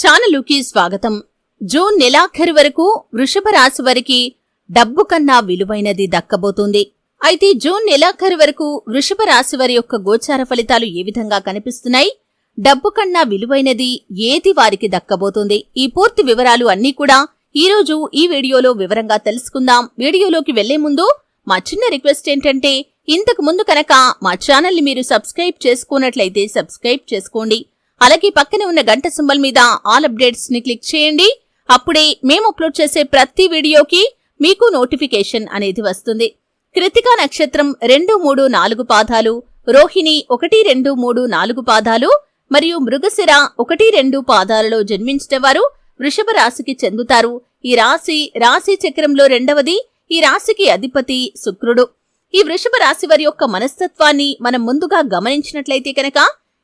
ఛానలుకి స్వాగతం. జూన్ నెలాఖరు వరకు వృషభ రాశి వారికి డబ్బు కన్నా విలువైనది దక్కబోతుంది. అయితే జూన్ నెలాఖరు వరకు వృషభ రాశి వారి యొక్క గోచార ఫలితాలు ఏ విధంగా కనిపిస్తున్నాయి? డబ్బు కన్నా విలువైనది ఏది వారికి దక్కబోతుంది? ఈ పూర్తి వివరాలు అన్నీ కూడా ఈరోజు ఈ వీడియోలో వివరంగా తెలుసుకుందాం. వీడియోలోకి వెళ్ళే ముందు మా చిన్న రిక్వెస్ట్ ఏంటంటే ఇంతకు ముందు కనుక మా ఛానల్ని మీరు సబ్స్క్రైబ్ చేసుకున్నట్లయితే సబ్స్క్రైబ్ చేసుకోండి. అలాగే పక్కనే ఉన్న గంట సింబల్ మీద ఆల్ అప్డేట్స్ని క్లిక్ చేయండి. అప్పుడే మేము అప్లోడ్ చేసే ప్రతి వీడియోకి మీకు నోటిఫికేషన్ అనేది వస్తుంది. కృతికా నక్షత్రం రెండు మూడు నాలుగు పాదాలు రోహిణి ఒకటి రెండు మూడు నాలుగు పాదాలు మరియు మృగశిర ఒకటి రెండు పాదాలలో జన్మించిన వారు వృషభ రాశికి చెందుతారు. ఈ రాశి రాశి చక్రంలో రెండవది ఈ రాశికి అధిపతి శుక్రుడు. ఈ వృషభ రాశి వారి యొక్క మనస్తత్వాన్ని మనం ముందుగా గమనించినట్లయితే కనుక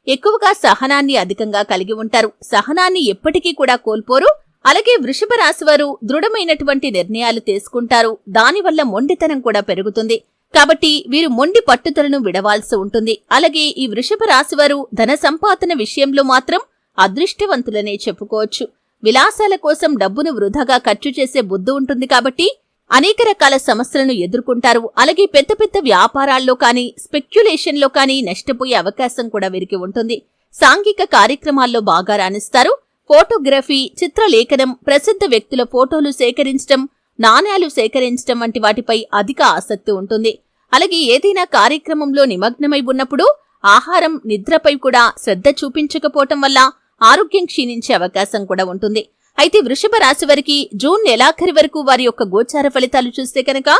ఎక్కువగా సహనాన్ని అధికంగా కలిగి ఉంటారు. సహనాన్ని ఎప్పటికీ కూడా కోల్పోరు. అలాగే వృషభ రాశివారు దృఢమైనటువంటి నిర్ణయాలు తీసుకుంటారు. దానివల్ల మొండితనం కూడా పెరుగుతుంది. కాబట్టి వీరు మొండి పట్టుదలను విడవాల్సి ఉంటుంది. అలాగే ఈ వృషభ రాశి వారు ధన సంపాదన విషయంలో మాత్రం అదృష్టవంతులనే చెప్పుకోవచ్చు. విలాసాల కోసం డబ్బును వృధాగా ఖర్చు చేసే బుద్ధి ఉంటుంది కాబట్టి అనేక రకాల సమస్యలను ఎదుర్కొంటారు. అలాగే పెద్ద పెద్ద వ్యాపారాల్లో కానీ స్పెక్యులేషన్లో కానీ నష్టపోయే అవకాశం కూడా వీరికి ఉంటుంది. సాంఘిక కార్యక్రమాల్లో బాగా రాణిస్తారు. ఫోటోగ్రఫీ చిత్రలేఖనం ప్రసిద్ధ వ్యక్తుల ఫోటోలు సేకరించడం నాణ్యాలు సేకరించడం వంటి వాటిపై అధిక ఆసక్తి ఉంటుంది. అలాగే ఏదైనా కార్యక్రమంలో నిమగ్నమై ఉన్నప్పుడు ఆహారం నిద్రపై కూడా శ్రద్ధ చూపించకపోవటం వల్ల ఆరోగ్యం క్షీణించే అవకాశం కూడా ఉంటుంది. అయితే వృషభ రాశి వారికి జూన్ నెలాఖరి వరకు వారి యొక్క గోచార ఫలితాలు చూస్తే కనుక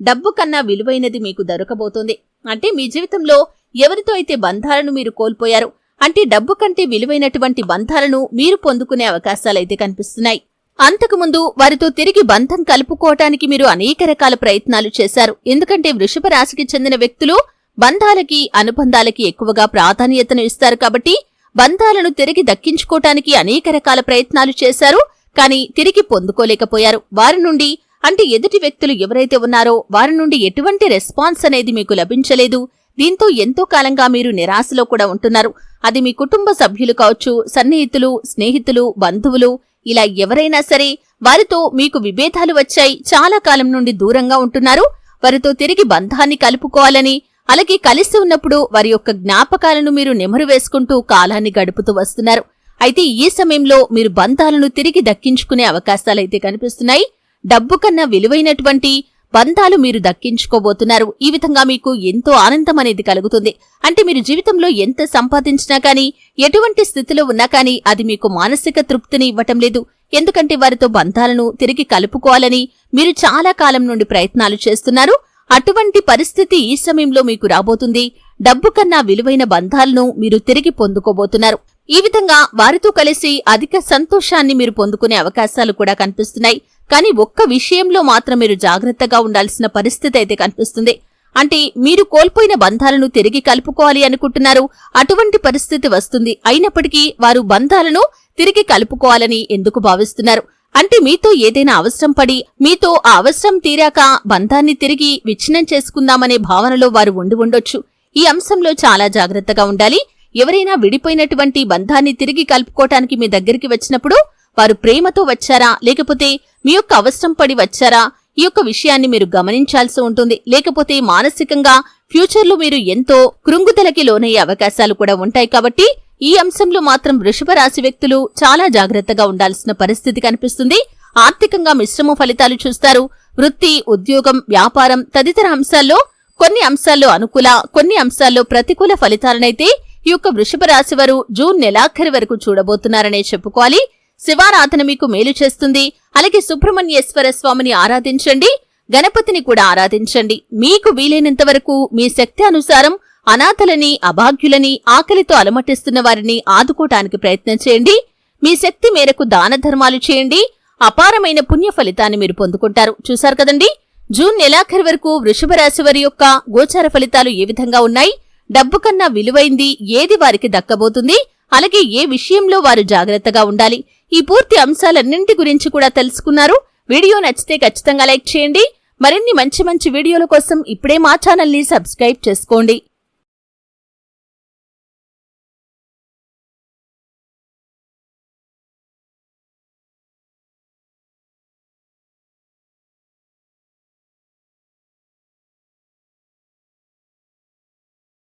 డబ్బు కన్నా విలువైనది మీకు దొరకబోతోంది. అంటే మీ జీవితంలో ఎవరితో అయితే బంధాలను మీరు కోల్పోయారు అంటే డబ్బు కంటే విలువైనటువంటి బంధాలను మీరు పొందుకునే అవకాశాలైతే కనిపిస్తున్నాయి. అంతకుముందు వారితో తిరిగి బంధం కలుపుకోవటానికి మీరు అనేక రకాల ప్రయత్నాలు చేశారు. ఎందుకంటే వృషభ రాశికి చెందిన వ్యక్తులు బంధాలకి అనుబంధాలకి ఎక్కువగా ప్రాధాన్యతను ఇస్తారు కాబట్టి బంధాలను తిరిగి దక్కించుకోవటానికి అనేక రకాల ప్రయత్నాలు చేశారు కానీ తిరిగి పొందుకోలేకపోయారు. వారి నుండి అంటే ఎదుటి వ్యక్తులు ఎవరైతే ఉన్నారో వారి నుండి ఎటువంటి రెస్పాన్స్ అనేది మీకు లభించలేదు. దీంతో ఎంతో కాలంగా మీరు నిరాశలో కూడా ఉంటున్నారు. అది మీ కుటుంబ సభ్యులు కావచ్చు సన్నిహితులు స్నేహితులు బంధువులు ఇలా ఎవరైనా సరే వారితో మీకు విభేదాలు వచ్చాయి చాలా కాలం నుండి దూరంగా ఉంటున్నారు. వారితో తిరిగి బంధాన్ని కలుపుకోవాలని అలాగే కలిసి ఉన్నప్పుడు వారి యొక్క జ్ఞాపకాలను మీరు నెమరు వేసుకుంటూ కాలాన్ని గడుపుతూ వస్తున్నారు. అయితే ఈ సమయంలో మీరు బంధాలను తిరిగి దక్కించుకునే అవకాశాలైతే కనిపిస్తున్నాయి. డబ్బు కన్నా విలువైనటువంటి బంధాలు మీరు దక్కించుకోబోతున్నారు. ఈ విధంగా మీకు ఎంతో ఆనందం అనేది కలుగుతుంది. అంటే మీరు జీవితంలో ఎంత సంపాదించినా కానీ ఎటువంటి స్థితిలో ఉన్నా కానీ అది మీకు మానసిక తృప్తిని ఇవ్వటం లేదు. ఎందుకంటే వారితో బంధాలను తిరిగి కలుపుకోవాలని మీరు చాలా కాలం నుండి ప్రయత్నాలు చేస్తున్నారు. అటువంటి పరిస్థితి ఈ సమయంలో మీకు రాబోతుంది. డబ్బు కన్నా విలువైన బంధాలను మీరు తిరిగి పొందుకోబోతున్నారు. ఈ విధంగా వారితో కలిసి అధిక సంతోషాన్ని మీరు పొందుకునే అవకాశాలు కూడా కనిపిస్తున్నాయి. కానీ ఒక్క విషయంలో మాత్రం మీరు జాగ్రత్తగా ఉండాల్సిన పరిస్థితి అయితే కనిపిస్తుంది. అంటే మీరు కోల్పోయిన బంధాలను తిరిగి కలుపుకోవాలి అనుకుంటున్నారు. అటువంటి పరిస్థితి వస్తుంది. అయినప్పటికీ వారు బంధాలను తిరిగి కలుపుకోవాలని ఎందుకు భావిస్తున్నారు? అంటే మీతో ఏదైనా అవసరం పడి మీతో ఆ అవసరం తీరాక బంధాన్ని తిరిగి విచ్ఛిన్నం చేసుకుందామనే భావనలో వారు ఉండి ఉండొచ్చు. ఈ అంశంలో చాలా జాగ్రత్తగా ఉండాలి. ఎవరైనా విడిపోయినటువంటి బంధాన్ని తిరిగి కలుపుకోవటానికి మీ దగ్గరికి వచ్చినప్పుడు వారు ప్రేమతో వచ్చారా? లేకపోతే మీ యొక్క అవసరం పడి వచ్చారా? ఈ యొక్క విషయాన్ని మీరు గమనించాల్సి ఉంటుంది. లేకపోతే మానసికంగా ఫ్యూచర్లో మీరు ఎంతో కృంగుదలకి లోనయ్యే అవకాశాలు కూడా ఉంటాయి కాబట్టి ఈ అంశంలో మాత్రం వృషభ రాశి వ్యక్తులు చాలా జాగ్రత్తగా ఉండాల్సిన పరిస్థితి కనిపిస్తుంది. ఆర్థికంగా మిశ్రమ ఫలితాలు చూస్తారు. వృత్తి ఉద్యోగం వ్యాపారం తదితర అంశాల్లో కొన్ని అంశాల్లో అనుకూల కొన్ని అంశాల్లో ప్రతికూల ఫలితాలనైతే ఈ యొక్క వృషభ రాశి వారు జూన్ నెలాఖరి వరకు చూడబోతున్నారనే చెప్పుకోవాలి. శివారాధన మీకు మేలు చేస్తుంది. అలాగే సుబ్రహ్మణ్యేశ్వర స్వామిని ఆరాధించండి. గణపతిని కూడా ఆరాధించండి. మీకు వీలైనంత వరకు మీ శక్తి అనుసారం అనాథలని అభాగ్యులని ఆకలితో అలమటిస్తున్న వారిని ఆదుకోటానికి ప్రయత్నం చేయండి. మీ శక్తి మేరకు దాన ధర్మాలు చేయండి. అపారమైన పుణ్య ఫలితాన్ని మీరు పొందుకుంటారు. చూశారు కదండి? జూన్ నెలాఖరు వరకు వృషభ రాశి వారి యొక్క గోచార ఫలితాలు ఏ విధంగా ఉన్నాయి? డబ్బు కన్నా విలువైంది ఏది వారికి దక్కబోతుంది? అలాగే ఏ విషయంలో వారు జాగ్రత్తగా ఉండాలి? ఈ పూర్తి అంశాలన్నింటి గురించి కూడా తెలుసుకున్నారు. వీడియో నచ్చితే ఖచ్చితంగా లైక్ చేయండి. మరిన్ని మంచి మంచి వీడియోల కోసం ఇప్పుడే మా ఛానల్ని సబ్స్క్రైబ్ చేసుకోండి.